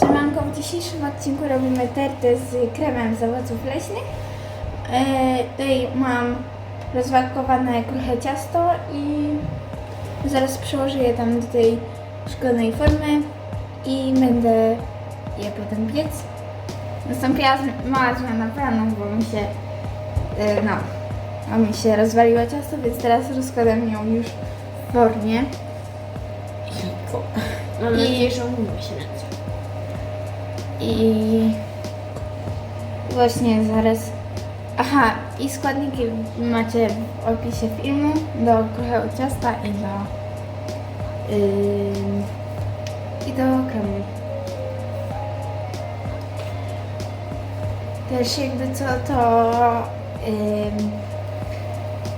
Siemanko, w dzisiejszym odcinku robimy tertę z kremem z owoców leśnych. E, tutaj mam rozwarkowane kruche ciasto i zaraz przełożę je tam do tej szklanej formy i będę je potem piec. Nastąpiła mała zmiana planu, bo mi się, e, no, bo mi się rozwaliło ciasto, więc teraz rozkładam ją już w formie. Mam I- nadzieję, że umówimy się na co. I właśnie zaraz. Aha, i składniki macie w opisie filmu do kruchego ciasta i do. Ym, I do kremu. Też jakby co to. Ym,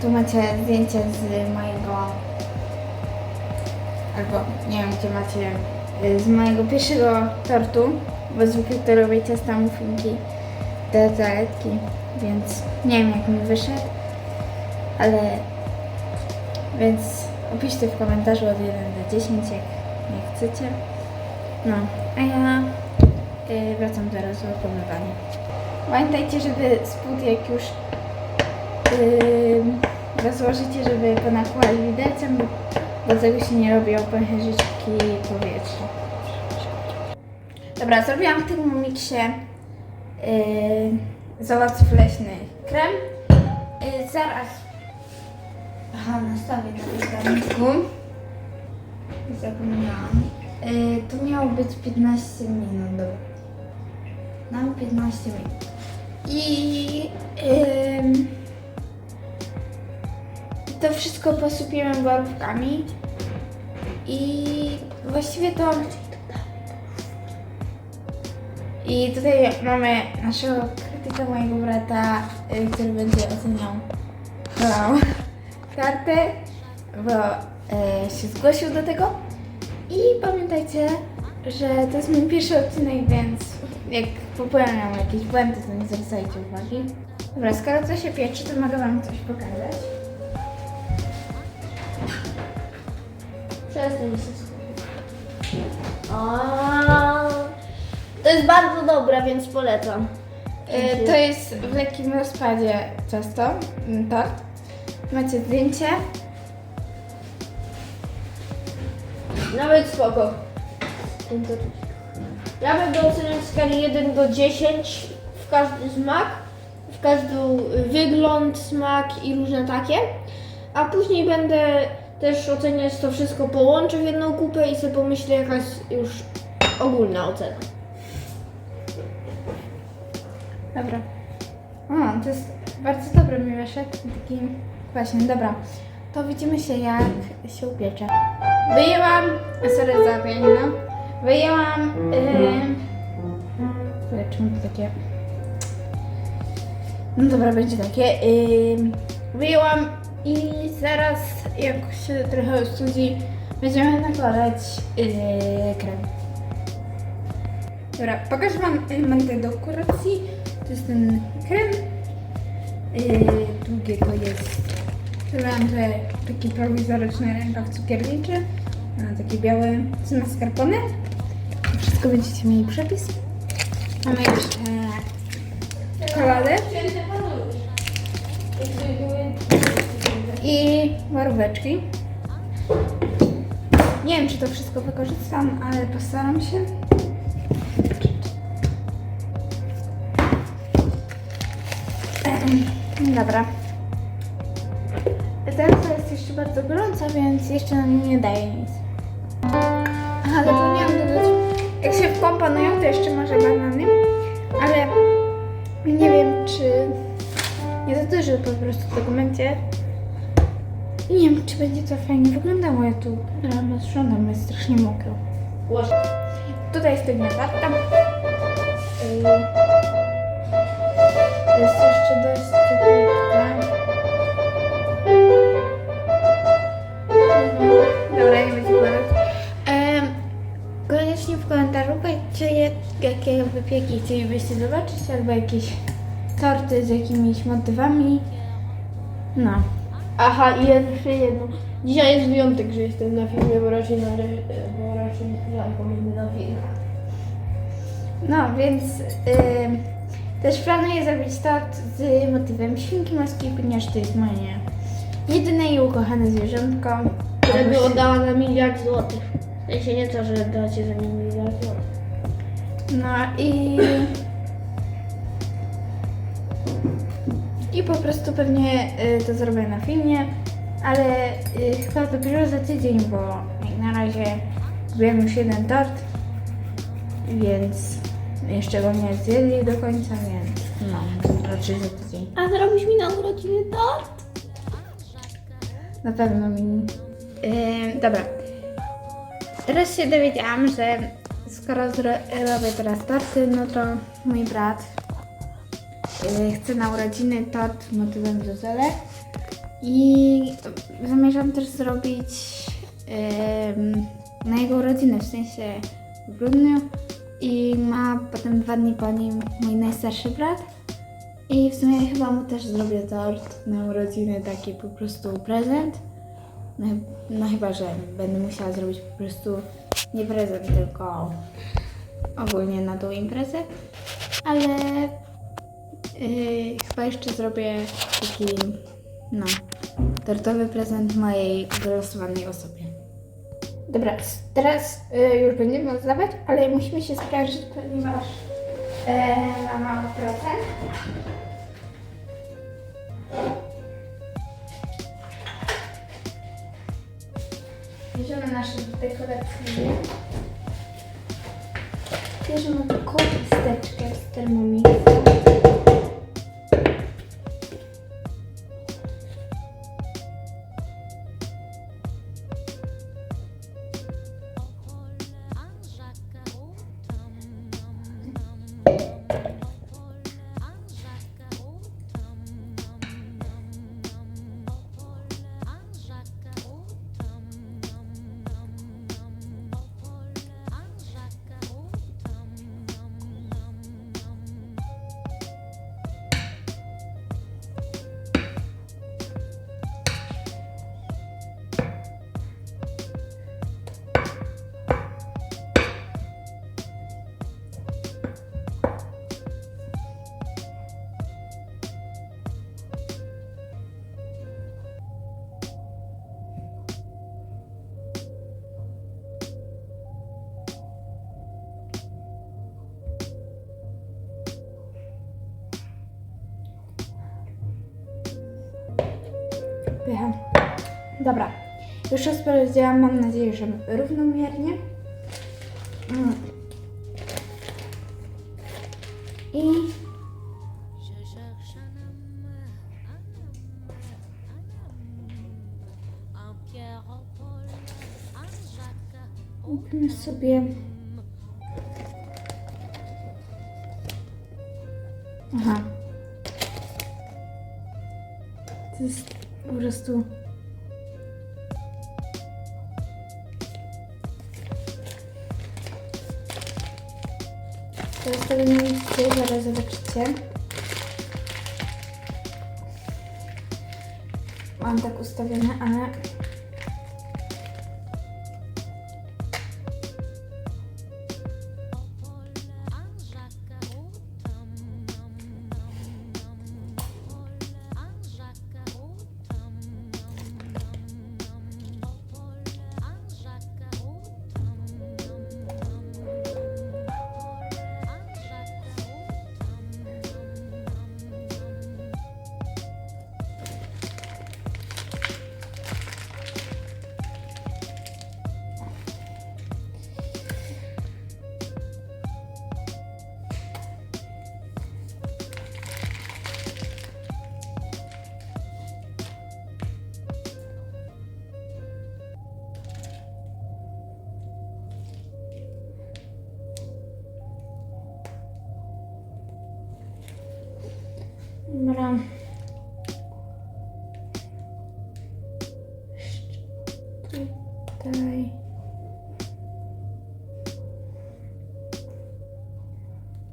tu macie zdjęcie z mojego. Albo nie wiem gdzie macie. y, Z mojego pierwszego tortu, bo zwykle to robię ciasta muffinki do toaletki, więc nie wiem jak mi wyszedł, ale więc opiszcie w komentarzu od 1 do 10 jak, jak chcecie. No, a ja y, wracam do rozładowywania. Pamiętajcie, żeby spód jak już yy, rozłożycie, żeby go nakładać widelcem, bo do tego się nie robią pęcherzyczki powietrza. Dobra, zrobiłam w tym miksie yy, z owoców leśnych krem. Yy, zaraz. Aha, nastawię na piekarniku. Zapomniałam. Yy, to miało być 15 minut. Dobra. Mam 15 minut. I yy, to wszystko posypiemy borówkami. I właściwie to. I tutaj mamy naszego krytyka mojego brata, y, który będzie oceniał tą kartę, bo y, się zgłosił do tego. I pamiętajcie, że to jest mój pierwszy odcinek, więc jak popełniam jakieś błędy, to nie zwracajcie uwagi. Dobra, skoro to się pieczy, to mogę Wam coś pokazać. Przestań się skupić. To jest bardzo dobre, więc polecam. E, To jest w lekkim rozpadzie ciasto, mm, tort. Macie zdjęcie. Nawet spoko. Ja bym go oceniał w skali 1 do 10 w każdy smak, w każdy wygląd, smak i różne takie. A później będę też oceniać to wszystko, połączę w jedną kupę i sobie pomyślę jakaś już ogólna ocena. Dobra. O, to jest bardzo dobry mi wyszedł. Taki właśnie, dobra. To widzimy się jak się upiecze. Wyjęłam, sorry za pianino. Wyjęłam, yy, czemu to takie... No dobra, będzie takie. Yy, wyjęłam i zaraz jak się trochę ostudzi, będziemy nakładać yy, krem. Dobra, pokażę Wam elementy dekoracji. To jest ten krem. Yy, drugie to jest. Zrobiłam że taki prowizoryczny rękaw cukierniczy. Taki biały z mascarpone. Wszystko będziecie mieli przepis. Mamy jeszcze czekoladę i waróweczki. Nie wiem, czy to wszystko wykorzystam, ale postaram się. Dobra. Teraz jest jeszcze bardzo gorąca, więc jeszcze nam nie daje nic. Aha, zapomniałam dodać. Jak się wkomponują, to jeszcze może banany, ale nie wiem, czy nie za dużo po prostu w. I nie wiem, czy będzie to fajnie wyglądało. Ja tu rano sprzątam, jest strasznie mokro. Tutaj jest warta. Jest jeszcze dość cieplutka. Dobra, nie będzie. Em, Koniecznie w komentarzu powiedzcie, jakie wypieki chcielibyście zobaczyć, albo jakieś torty z jakimiś motywami. No. Aha, i jeszcze jedno. Dzisiaj jest wyjątek, że jestem na filmie, bo raczej na, bo raczej powinny na film. No, więc ym, też planuję zrobić tort z motywem świnki morskiej, ponieważ to jest moje jedyne i ukochane zwierzątko. Które by oddała za miliard złotych. W sensie nie to, że dacie za nie miliard złotych. No i... I po prostu pewnie y, to zrobię na filmie, ale y, chyba dopiero za tydzień, bo jak na razie zrobiłem już jeden tort, więc jeszcze go nie zjedli do końca, więc no, raczej za tydzień. A zrobisz mi na urodziny tort? Na pewno mi. Yy, dobra. Teraz się dowiedziałam, że skoro robię teraz torty, no to mój brat yy, chce na urodziny tort motywem zozele. I zamierzam też zrobić yy, na jego urodziny, w sensie w grudniu. I ma potem dwa dni po nim mój najstarszy brat. I w sumie chyba mu też zrobię tort na urodziny, taki po prostu prezent. No, no chyba, że będę musiała zrobić po prostu nie prezent, tylko ogólnie na tą imprezę. Ale yy, chyba jeszcze zrobię taki, no, tortowy prezent mojej wylosowanej osobie. Dobra, teraz y, już będziemy oddawać, ale musimy się sprężyć, ponieważ y, ma mały procent. Bierzemy nasze dekoracyjne. Bierzemy taką chusteczkę z 음. Pycha. Dobra. Już rozpowiedziałam, mam nadzieję, że równomiernie. Mm. I kupimy sobie... Aha. To jest po prostu... To jest nie widzicie, zaraz zobaczycie. Mam tak ustawione, ale Tutaj.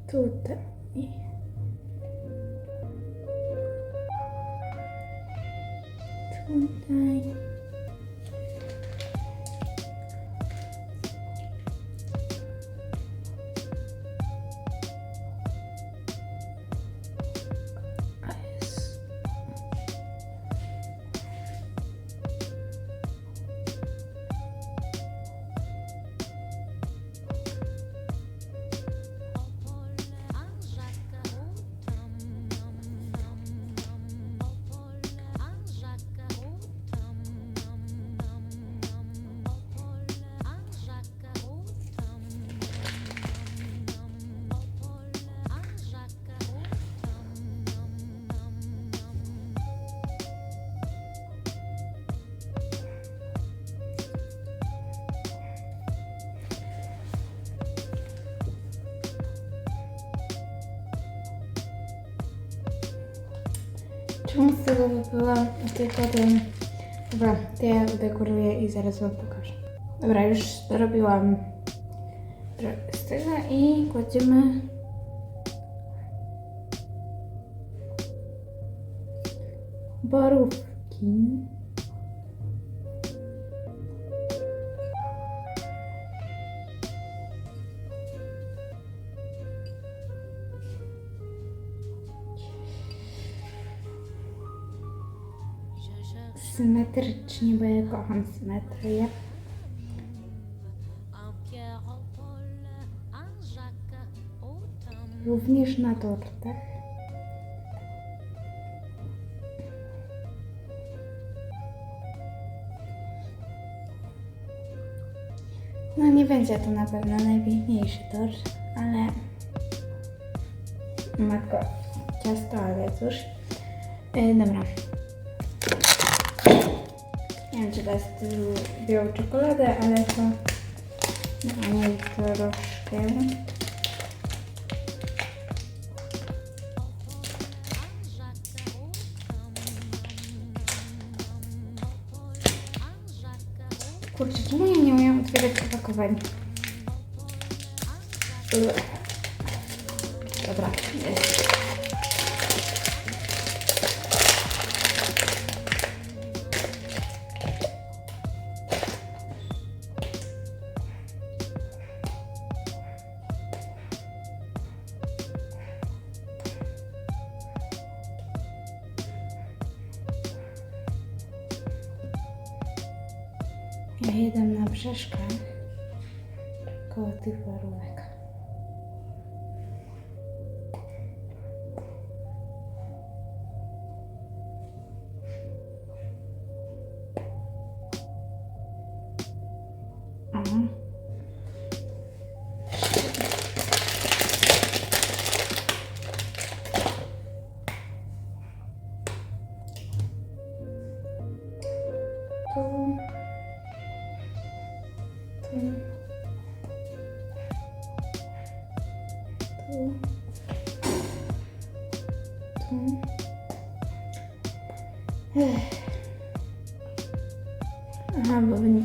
Tutaj. Tutaj. Tego wypływa tylko ten... Dobra, to ja udekoruję i zaraz wam pokażę. Dobra, już trochę z tego i kładziemy borówki. Symetrycznie, bo ja kocham symetrię. Również na tortach. No nie będzie to na pewno najpiękniejszy tort, ale matko, ciasto, ale cóż. Yy, dobra. Nie wiem, czy to białą czekoladę, ale to no, nie troszkę. Kurczę, czemu ja nie umiem otwierać opakowań? Dobra, jest. Brzeszka koło tych warunek. Tu. Tu. Tu. Ech. Aha, bo nie.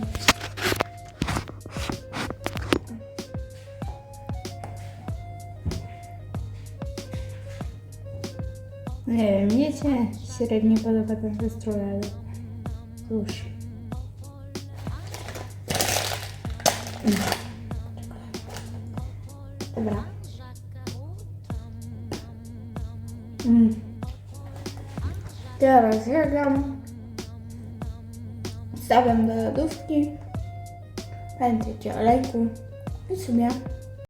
Nie wiem, mnie się średnio Dobra. Mm. Teraz jadam. Stawiam do lodówki. Pamiętajcie o lajku. I sumie